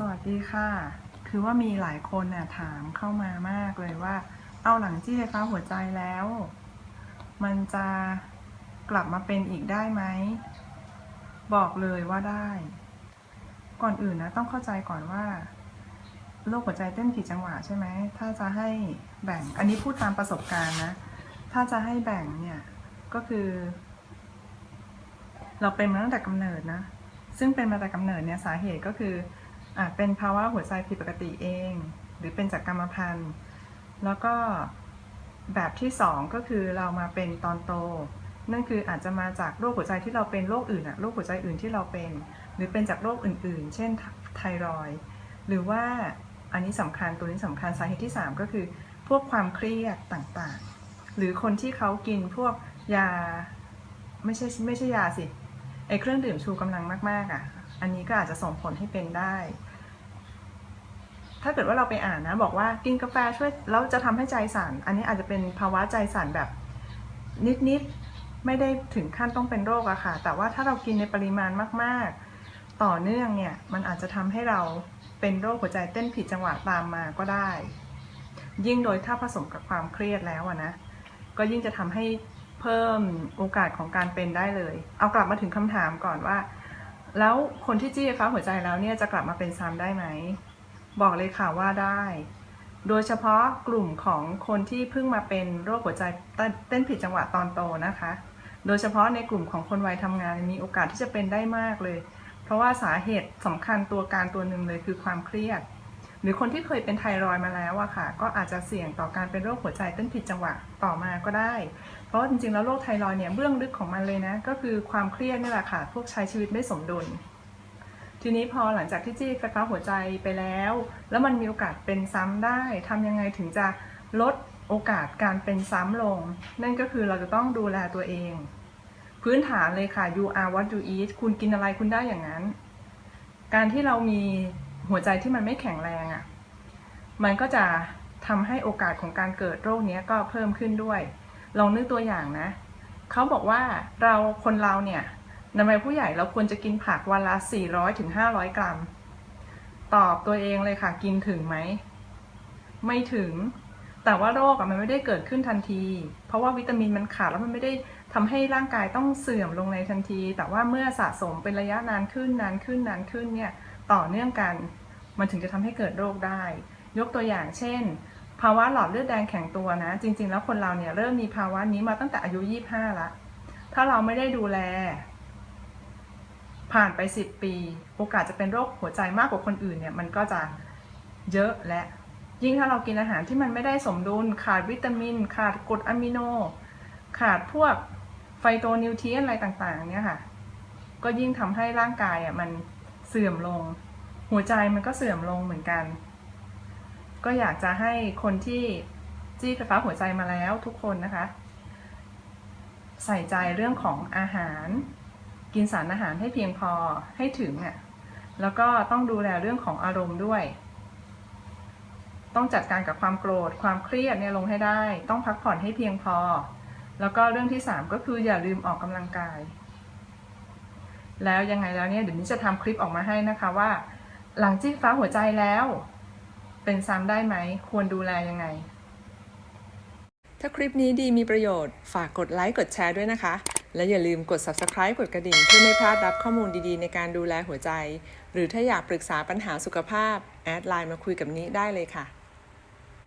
สวัสดีค่ะ คือว่ามีหลายคนน่ะถามเข้ามามากเลยว่า เอาหลังจี้ไฟฟ้าหัวใจแล้ว มันจะกลับมาเป็นอีกได้ไหม บอกเลยว่าได้ ก่อนอื่นนะต้องเข้าใจก่อนว่าโรคหัวใจเต้นผิดจังหวะใช่ไหม ถ้าจะให้แบ่ง อันนี้พูดตามประสบการณ์นะ ถ้าจะให้แบ่งเนี่ย ก็คือ เราเป็นมาตั้งแต่กำเนิดนะ ซึ่งเป็นมาแต่กำเนิดเนี่ยสาเหตุก็คือ อาจเป็นภาวะหัวใจผิดปกติเอง หรือเป็นจากกรรมพันธุ์ แล้วก็แบบที่สองก็คือเรามาเป็นตอนโต นั่นคืออาจจะมาจากโรคหัวใจที่เราเป็นโรคอื่นอะโรคหัวใจอื่นที่เราเป็น หรือเป็นจากโรคอื่น ๆ เช่นไทรอยหรือว่าอันนี้สำคัญตัวนี้สำคัญสาเหตุที่สามก็คือ พวกความเครียดต่างๆ หรือคนที่เขากินพวกยาไม่ใช่ไม่ใช่ยาสิไอเครื่องดื่มชูกำลังมากๆอะ อันนี้ก็อาจจะส่งผลให้เป็นได้ ถ้าเกิดว่าเราไปอ่านนะ บอกว่ากินกาแฟช่วยแล้วจะทำให้ใจสั่นอันนี้อาจจะเป็นภาวะใจสั่นแบบนิดๆไม่ได้ถึงขั้นต้องเป็นโรคอะค่ะ แต่ว่าถ้าเรากินในปริมาณมากๆ ต่อเนื่องเนี่ยมันอาจจะทำให้เราเป็นโรคหัวใจเต้นผิดจังหวะตามมาก็ได้ ยิ่งโดยถ้าผสมกับความเครียดแล้วนะก็ยิ่งจะทำให้เพิ่มโอกาสของการเป็นได้เลย เอากลับมาถึงคำถามก่อนว่า แล้วคนที่จี้ฟ้าหัวใจแล้วเนี่ยจะกลับมาเป็นซ้ำได้ไหม บอกเลยค่ะว่าได้ โดยเฉพาะกลุ่มของคนที่เพิ่งมาเป็นโรคหัวใจเต้นผิดจังหวะตอนโตนะคะ โดยเฉพาะในกลุ่มของคนวัยทำงานมีโอกาสที่จะเป็นได้มากเลย เพราะว่าสาเหตุสำคัญตัวการตัวหนึ่งเลยคือความเครียด หรือคนที่เคยเป็นไทรอยมาแล้วอะค่ะ ก็อาจจะเสี่ยงต่อการเป็นโรคหัวใจเต้นผิดจังหวะต่อมาก็ได้ เพราะว่าจริงๆแล้วโรคไทรอยเนี่ยเบื้องลึกของมันเลยนะ ก็คือความเครียดนี่แหละค่ะ พวกใช้ชีวิตไม่สมดุล ทีนี้พอหลังจากที่จี้ไฟฟ้าหัวใจไปแล้ว แล้วมันมีโอกาสเป็นซ้ำได้ทำยังไงถึงจะลดโอกาสการเป็นซ้ำลง นั่นก็คือเราจะต้องดูแลตัวเอง พื้นฐานเลยค่ะ you are what you eat คุณกินอะไรคุณได้อย่างนั้น การที่เรามีหัวใจที่มันไม่แข็งแรงอะ่ะมันก็จะทำให้โอกาสของการเกิดโรคนี้ก็เพิ่มขึ้นด้วย ลองนึกตัวอย่างนะ เขาบอกว่าเราคนเราเนี่ย ในวัยผู้ใหญ่เราควรจะกินผักวันละ 400ถึง500 กรัม ตอบตัวเองเลยค่ะ กินถึงไหม ไม่ถึง แต่ว่าโรคอะมันไม่ได้เกิดขึ้นทันที เพราะว่าวิตามินมันขาดแล้วมันไม่ได้ทำให้ร่างกายต้องเสื่อมลงในทันที แต่ว่าเมื่อสะสมเป็นระยะนานขึ้นนานขึ้นนานขึ้นเนี่ยต่อเนื่องกัน มันถึงจะทำให้เกิดโรคได้ ยกตัวอย่างเช่น ภาวะหลอดเลือดแดงแข็งตัวนะ จริง ๆ แล้วคนเราเนี่ยเริ่มมีภาวะนี้มาตั้งแต่อายุ 25ละถ้าเราไม่ได้ดูแล ผ่านไป 10 ปี โอกาสจะเป็นโรคหัวใจมากกว่าคนอื่นเนี่ยมันก็จะเยอะและยิ่งถ้าเรากินอาหารที่มันไม่ได้สมดุลขาดวิตามิน ขาดกรดอะมิโน ขาดพวกไฟโตนิวเทรียนอะไรต่างๆ เนี่ยค่ะ ก็ยิ่งทำให้ร่างกายอะมันเสื่อมลง หัวใจมันก็เสื่อมลงเหมือนกัน ก็อยากจะให้คนที่จี้ไฟฟ้าหัวใจมาแล้วทุกคนนะคะ ใส่ใจเรื่องของอาหาร กินสารอาหารให้เพียงพอให้ถึงอะแล้วก็ต้องดูแลเรื่องของอารมณ์ด้วย ต้องจัดการกับความโกรธ ความเครียดเนี่ยลงให้ได้ ต้องพักผ่อนให้เพียงพอ แล้วก็เรื่องที่สามก็คืออย่าลืมออกกำลังกาย แล้วยังไงแล้วเนี่ยเดี๋ยวนี้จะทำคลิปออกมาให้นะคะว่า หลังจี้ฟ้าหัวใจแล้ว เป็นซ้ำได้ไหม ควรดูแลยังไง ถ้าคลิปนี้ดีมีประโยชน์ ฝากกดไลค์กดแชร์ด้วยนะคะ และอย่าลืมกด subscribe กดกระดิ่ง เพื่อไม่พลาดรับข้อมูลดีๆ ในการดูแลหัวใจ หรือถ้าอยากปรึกษาปัญหาสุขภาพ แอดไลน์มาคุยกับนี้ได้เลยค่ะ